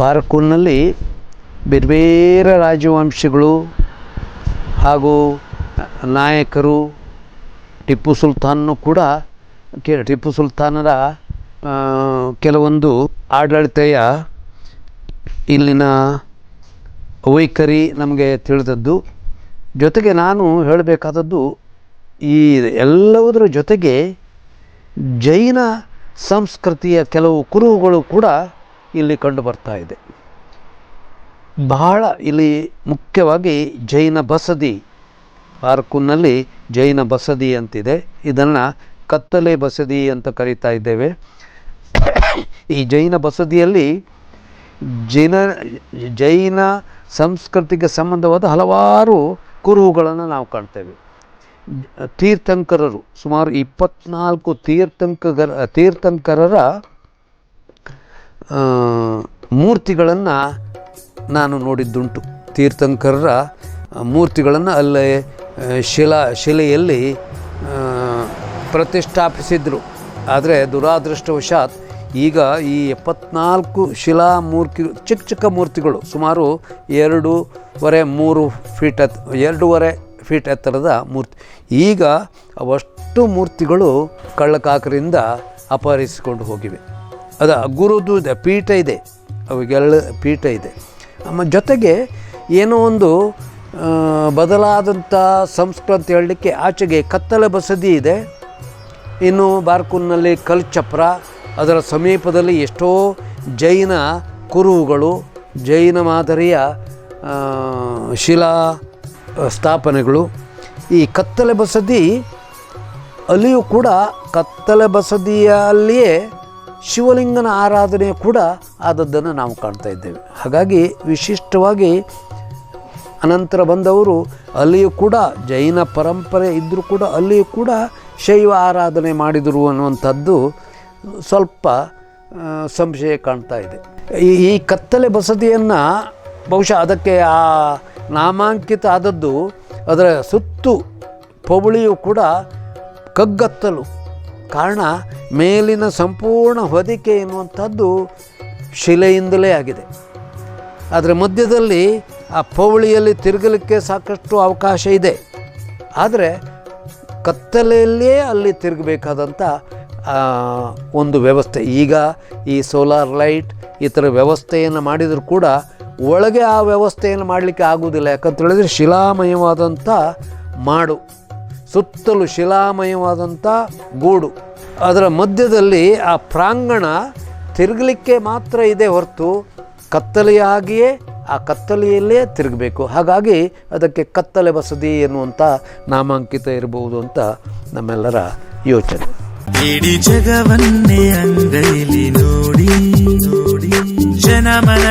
ಬಾರಕೂಲ್ನಲ್ಲಿ ಬೇರೆ ಬೇರೆ ರಾಜವಂಶಗಳು ಹಾಗೂ ನಾಯಕರು, ಟಿಪ್ಪು ಸುಲ್ತಾನ್ನು ಕೂಡ ಕೆ ಟಿಪ್ಪು ಸುಲ್ತಾನರ ಕೆಲವೊಂದು ಆಡಳಿತೆಯ ಇಲ್ಲಿನ ವೈಖರಿ ನಮಗೆ ತಿಳಿದದ್ದು. ಜೊತೆಗೆ ನಾನು ಹೇಳಬೇಕಾದದ್ದು, ಈ ಎಲ್ಲವುದರ ಜೊತೆಗೆ ಜೈನ ಸಂಸ್ಕೃತಿಯ ಕೆಲವು ಕುರುಹುಗಳು ಕೂಡ ಇಲ್ಲಿ ಕಂಡು ಬರ್ತಾ ಇದೆ. ಬಹಳ ಇಲ್ಲಿ ಮುಖ್ಯವಾಗಿ ಜೈನ ಬಸದಿ ಪಾರ್ಕುನಲ್ಲಿ ಜೈನ ಬಸದಿ ಅಂತಿದೆ. ಇದನ್ನು ಕತ್ತಲೆ ಬಸದಿ ಅಂತ ಕರೀತಾ ಇದ್ದೇವೆ. ಈ ಜೈನ ಬಸದಿಯಲ್ಲಿ ಜೈನ ಜೈನ ಸಂಸ್ಕೃತಿಗೆ ಸಂಬಂಧವಾದ ಹಲವಾರು ಕುರುಹುಗಳನ್ನು ನಾವು ಕಾಣ್ತೇವೆ. ತೀರ್ಥಂಕರರು, ಸುಮಾರು ಇಪ್ಪತ್ನಾಲ್ಕು ತೀರ್ಥಂಕರ, ತೀರ್ಥಂಕರರ ಮೂರ್ತಿಗಳನ್ನು ನಾನು ನೋಡಿದ್ದುಂಟು. ತೀರ್ಥಂಕರರ ಮೂರ್ತಿಗಳನ್ನು ಅಲ್ಲೇ ಶಿಲಾ, ಶಿಲೆಯಲ್ಲಿ ಪ್ರತಿಷ್ಠಾಪಿಸಿದರು. ಆದರೆ ದುರಾದೃಷ್ಟವಶಾತ್ ಈಗ ಈ ಎಪ್ಪತ್ನಾಲ್ಕು ಶಿಲಾ ಮೂರ್ತಿ, ಚಿಕ್ಕ ಚಿಕ್ಕ ಮೂರ್ತಿಗಳು, ಸುಮಾರು ಎರಡೂವರೆ, ಮೂರು ಫೀಟ್ ಎತ್, ಎರಡೂವರೆ ಫೀಟ್ ಎತ್ತರದ ಮೂರ್ತಿ. ಈಗ ಅವಷ್ಟು ಮೂರ್ತಿಗಳು ಕಳ್ಳಕಾಕರಿಂದ ಅಪಹರಿಸಿಕೊಂಡು ಹೋಗಿವೆ. ಅದ ಗುರುದು ಪೀಠ ಇದೆ, ಅವಿಗೆಲ್ಲ ಪೀಠ ಇದೆ. ನಮ್ಮ ಜೊತೆಗೆ ಏನೋ ಒಂದು ಬದಲಾದಂಥ ಸಂಸ್ಕೃತಿ ಹೇಳಲಿಕ್ಕೆ ಆಚೆಗೆ ಕತ್ತಲೆ ಬಸದಿ ಇದೆ. ಇನ್ನು ಬಾರ್ಕೂನ್ನಲ್ಲಿ ಕಲ್ಚಪ್ರ, ಅದರ ಸಮೀಪದಲ್ಲಿ ಎಷ್ಟೋ ಜೈನ ಕುರುಹುಗಳು, ಜೈನ ಮಾದರಿಯ ಶಿಲಾ ಸ್ಥಾಪನೆಗಳು. ಈ ಕತ್ತಲೆ ಬಸದಿ ಅಲ್ಲಿಯೂ ಕೂಡ ಕತ್ತಲೆ ಬಸದಿಯಲ್ಲಿಯೇ ಶಿವಲಿಂಗನ ಆರಾಧನೆ ಕೂಡ ಆದದ್ದನ್ನು ನಾವು ಕಾಣ್ತಾ ಇದ್ದೇವೆ. ಹಾಗಾಗಿ ವಿಶಿಷ್ಟವಾಗಿ ಅನಂತರ ಬಂದವರು ಅಲ್ಲಿಯೂ ಕೂಡ ಜೈನ ಪರಂಪರೆ ಇದ್ದರೂ ಕೂಡ ಅಲ್ಲಿಯೂ ಕೂಡ ಶೈವ ಆರಾಧನೆ ಮಾಡಿದರು ಅನ್ನುವಂಥದ್ದು ಸ್ವಲ್ಪ ಸಂಶಯ ಕಾಣ್ತಾ ಇದೆ. ಈ ಕತ್ತಲೆ ಬಸದಿಯನ್ನು ಬಹುಶಃ ಅದಕ್ಕೆ ಆ ನಾಮಾಂಕಿತ ಆದದ್ದು ಅದರ ಸುತ್ತು ಪೌಳಿಯು ಕೂಡ ಕಗ್ಗತ್ತಲು. ಕಾರಣ ಮೇಲಿನ ಸಂಪೂರ್ಣ ಹೊದಿಕೆ ಎನ್ನುವಂಥದ್ದು ಶಿಲೆಯಿಂದಲೇ ಆಗಿದೆ. ಅದರ ಮಧ್ಯದಲ್ಲಿ ಆ ಪೌಳಿಯಲ್ಲಿ ತಿರುಗಲಿಕ್ಕೆ ಸಾಕಷ್ಟು ಅವಕಾಶ ಇದೆ. ಆದರೆ ಕತ್ತಲೆಯಲ್ಲಿಯೇ ಅಲ್ಲಿ ತಿರುಗಬೇಕಾದಂಥ ಒಂದು ವ್ಯವಸ್ಥೆ. ಈಗ ಈ ಸೋಲಾರ್ ಲೈಟ್ ಈ ಥರ ವ್ಯವಸ್ಥೆಯನ್ನು ಮಾಡಿದರೂ ಕೂಡ ಒಳಗೆ ಆ ವ್ಯವಸ್ಥೆಯನ್ನು ಮಾಡಲಿಕ್ಕೆ ಆಗುವುದಿಲ್ಲ. ಯಾಕಂತ ಹೇಳಿದ್ರೆ ಶಿಲಾಮಯವಾದಂಥ ಮಾಡು. ಸುತ್ತಲೂ ಶಿಲಾಮಯವಾದಂಥ ಗೂಡು. ಅದರ ಮಧ್ಯದಲ್ಲಿ ಆ ಪ್ರಾಂಗಣ ತಿರುಗಲಿಕ್ಕೆ ಮಾತ್ರ ಇದೆ ಹೊರತು ಕತ್ತಲೆಯಾಗಿಯೇ ಆ ಕತ್ತಲೆಯಲ್ಲೇ ತಿರುಗಬೇಕು. ಹಾಗಾಗಿ ಅದಕ್ಕೆ ಕತ್ತಲೆ ಬಸದಿ ಎನ್ನುವಂಥ ನಾಮಾಂಕಿತ ಇರಬಹುದು ಅಂತ ನಮ್ಮೆಲ್ಲರ ಯೋಚನೆ. ಇಡಿ ಜಗವನ್ನೇ ಅಂಗೈಲಿ ನೋಡಿ ನೋಡಿ ಜನಮನ